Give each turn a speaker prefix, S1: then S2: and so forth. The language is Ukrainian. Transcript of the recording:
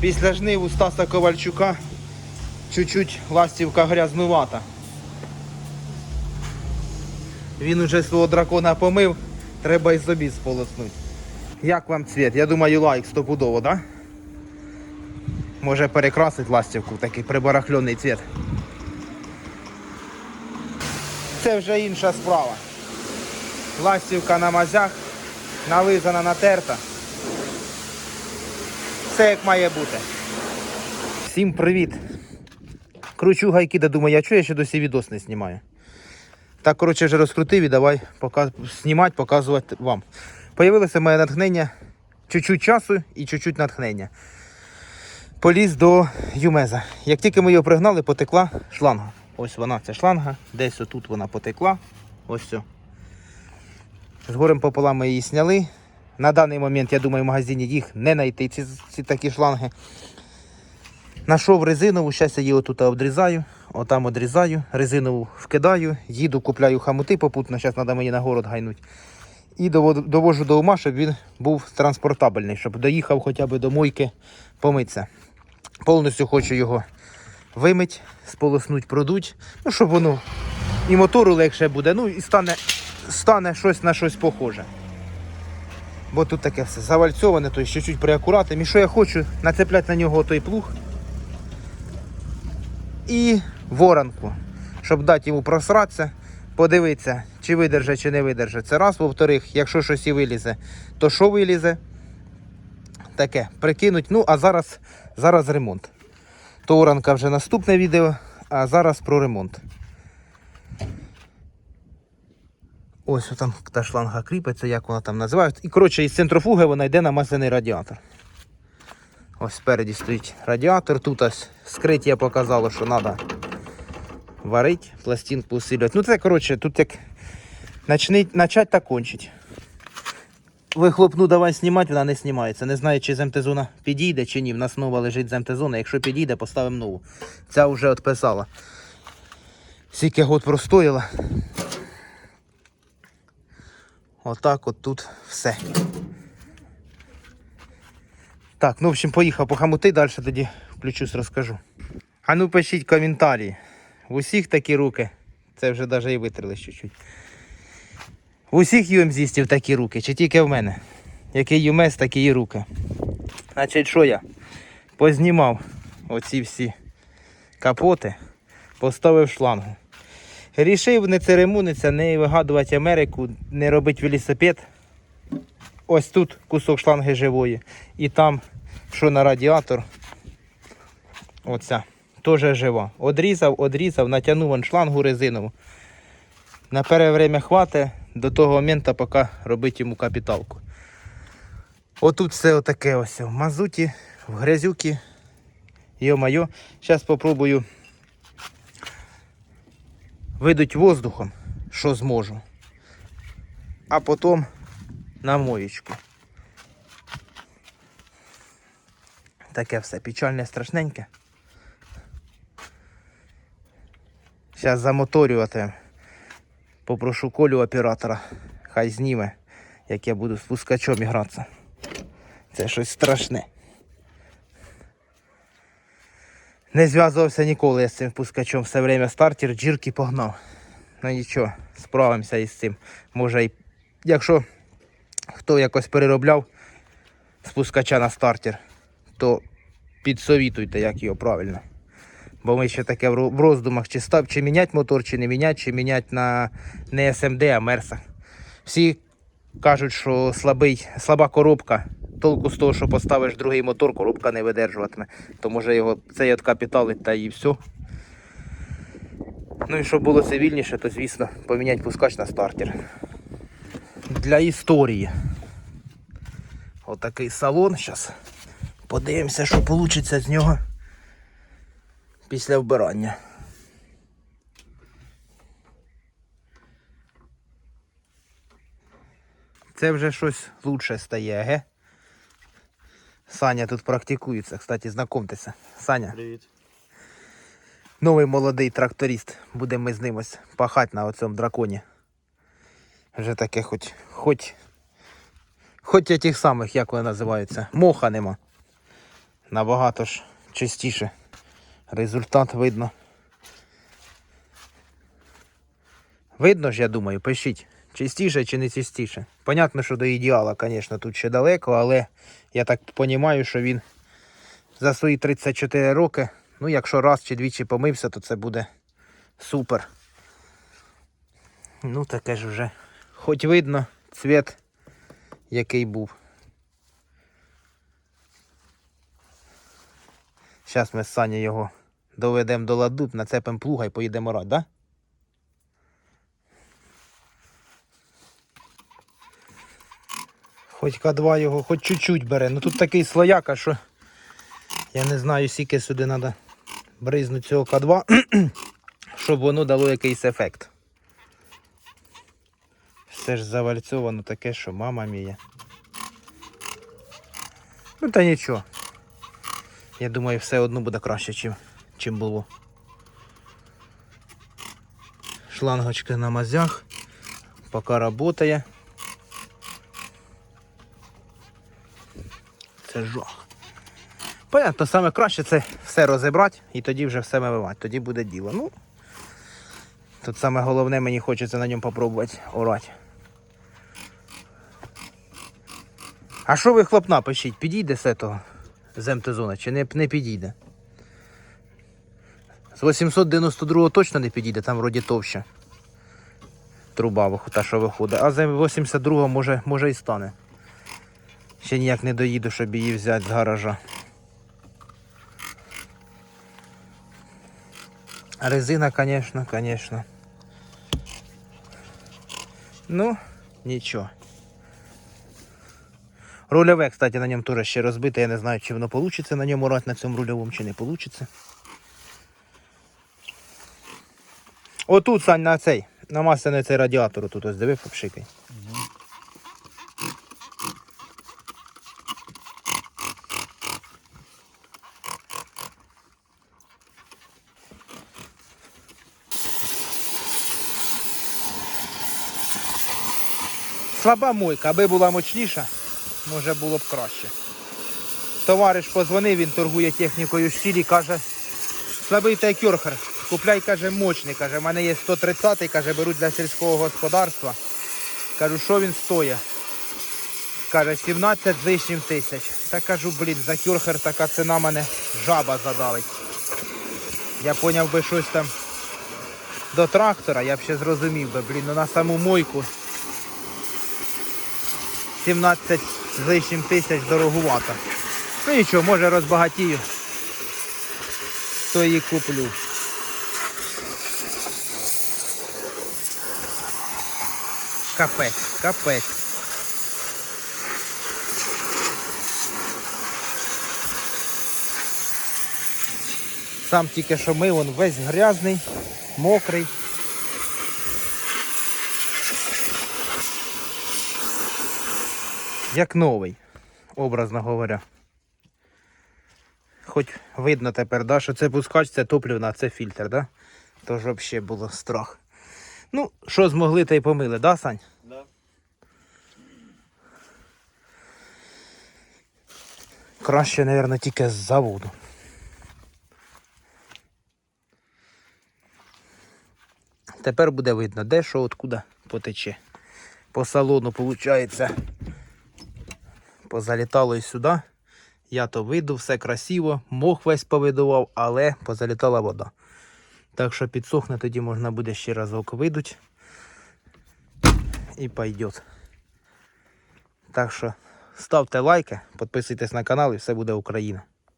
S1: Після жнив у Стаса Ковальчука чуть-чуть ластівка грязнувата. Він уже свого дракона помив, треба і собі сполоснути. Як вам цвіт? Я думаю, лайк стопудово? Да? Може перекрасить ластівку такий прибарахльоний цвіт. Це вже інша справа. Ластівка на мазях, нализана, натерта. Все як має бути. Всім привіт. Кручу гайки, да думаю, я чую, я ще досі відос не знімаю. Так, коротше, вже розкрутив і давай показ... знімати, показувати вам. Появилося моє натхнення чуть-чуть часу і чуть-чуть натхнення. Поліз до Юмеза. Як тільки ми його пригнали, потекла шланга. Ось вона, ця шланга, десь отут вона потекла. Ось все. З горем пополам ми її зняли. На даний момент, я думаю, в магазині їх не знайти, ці, ці такі шланги. Нашов резинову, зараз я її отут обрізаю, отам одрізаю, резинову вкидаю, їду, купляю хамути попутно, зараз треба мені на город гайнути. І довожу до ума, щоб він був транспортабельний, щоб доїхав хоча б до мойки помитися. Повністю хочу його вимить, сполоснуть, продуть, ну, щоб воно і мотору легше буде, ну і стане, стане щось на щось похоже. Бо тут таке все завальцьоване, то чуть-чуть приакуратним. І що я хочу, нацепляти на нього той плуг і воронку, щоб дати йому просратися, подивитися, чи видержа, чи не видержа. Це раз, во-вторых, якщо щось і вилізе, то що вилізе? Таке, прикинуть. Ну, а зараз, зараз ремонт. То оранка вже наступне відео, а зараз про ремонт. Ось там та шланга кріпиться, як вона там називається. І коротше, із центрофуги вона йде на радіатор. Ось спереді стоїть радіатор. Тут ось скриття показало, що треба варити, пластинку усилювати. Ну це коротше, тут як начать та кончить. Вихлопну давай знімати, вона не знімається. Не знаю, чи з МТ-зона підійде, чи ні. В нас нова лежить з МТ-зона. Якщо підійде, поставимо нову. Ця вже відписала. Скільки год простояла. Отак от тут все. Так, ну в общем, поїхав по хамути, далі тоді включусь, розкажу. А ну пишіть коментарі. В усіх такі руки. Це вже навіть і витерли чуть-чуть. В усіх юмзістів такі руки, чи тільки в мене. Який юмес, такі і руки. Значить, що я? Познімав оці всі капоти, поставив шлангу. Рішив не церемонитися, не вигадувати Америку, не робити велосипед. Ось тут кусок шланги живої. І там, що на радіатор, оця, теж жива. Одрізав, одрізав, натягнув шлангу резинову. На перше время хватить до того моменту, поки робити йому капіталку. Отут все отаке ось в мазуті, в грязюки. Йо-майо. Зараз спробую видуть воздухом, що зможу. А потім на моєчку. Таке все печальне, страшненьке. Зараз замоторювати. Попрошу колю оператора, хай зніме, як я буду з пускачом гратися. Це щось страшне. Не зв'язувався ніколи я з цим пускачом. Все время стартер, джірки погнав. Ну нічого, справимося із цим. Може, і якщо хто якось переробляв спускача на стартер, то підсовітуйте, як його правильно. Бо ми ще таке в роздумах, чи став, чи міняти мотор, чи не міняти, чи міняти на не СМД, а Мерса. Всі кажуть, що слабий, слаба коробка. Толку з того, що поставиш другий мотор, коробка не видержуватиме. То може його цей от капіталить та і все. Ну і щоб було цивільніше, то звісно поміняти пускач на стартер. Для історії. Отакий салон зараз. Подивимося, що вийде з нього після вбирання. Це вже щось лучше стає, ге? Саня тут практикується, кстати, знакомтеся. Саня,
S2: Привіт.
S1: новий молодий тракторист. Будемо ми з ним ось пахати на оцьому драконі. Вже таке хоч, хоч, хоч тих самих, як вони називаються, моха нема. Набагато ж чистіше. Результат видно. Видно ж, я думаю, пишіть, чистіше чи не чистіше. Понятно, що до ідеала, звісно, тут ще далеко, але я так розумію, що він за свої 34 роки, ну якщо раз чи двічі помився, то це буде супер. Ну, таке ж вже. Хоч видно цвіт, який був. Зараз ми з Сані його доведемо до ладу, нацепимо плуга і поїдемо рать, да? Хоч К2 його, хоч чуть-чуть бере. Ну тут такий слояка, що я не знаю, скільки сюди треба бризнути цього К2, щоб воно дало якийсь ефект. Все ж завальцьовано таке, що мама мія. Ну та нічого. Я думаю, все одно буде краще, чим, чим було. Шлангочки на мазях. Поки працює. Це жах. Понятно, саме краще це все розібрати і тоді вже все вививати. Тоді буде діло. Ну, тут саме головне мені хочеться на ньому попробувати орати. А що ви хлопна пишіть? Підійде з того з МТ-зона чи не, не підійде? З 892 точно не підійде, там вроді товща. Труба та, що виходить. А з 82 може, може і стане. Ще ніяк не доїду, щоб її взяти з гаража. Резина, звісно, звісно. Ну, нічого. Рульове, кстати, на ньому теж ще розбите. Я не знаю, чи воно вийде на ньому рати на цьому рульовому, чи не вийде. Отут, Сань, на цей. На масляний цей радіатор тут ось диви, попшикай. Слаба мойка, аби була мощніша, може було б краще. Товариш позвонив, він торгує технікою щирі, каже, слабий та кюрхер, купляй, каже, мощний, каже, в мене є 130-й, каже, беруть для сільського господарства. Кажу, що він стоїть? Каже, 17 з лишнім тисяч. Та кажу, блін, за кюрхер така ціна мене жаба задавить. Я поняв би щось там до трактора, я б ще зрозумів би, блін, ну на саму мойку 17 з лишнім тисяч дорогувато. Ну нічого, може розбагатію, то її куплю. Капець, капець. Сам тільки що мив, він весь грязний, мокрий. Як новий, образно говоря. Хоч видно тепер, да, що це пускач, це топливна, це фільтр, да? Тож взагалі було страх. Ну, що змогли, та й помили, да, Сань?
S2: Да.
S1: Краще, мабуть, тільки з заводу. Тепер буде видно, де що откуда потече. По салону, виходить, позалітало і сюди. Я то виду, все красиво, мох весь повидував, але позалітала вода. Так що підсохне, тоді можна буде ще разок видуть. І пойдет. Так що ставте лайки, підписуйтесь на канал і все буде Україна.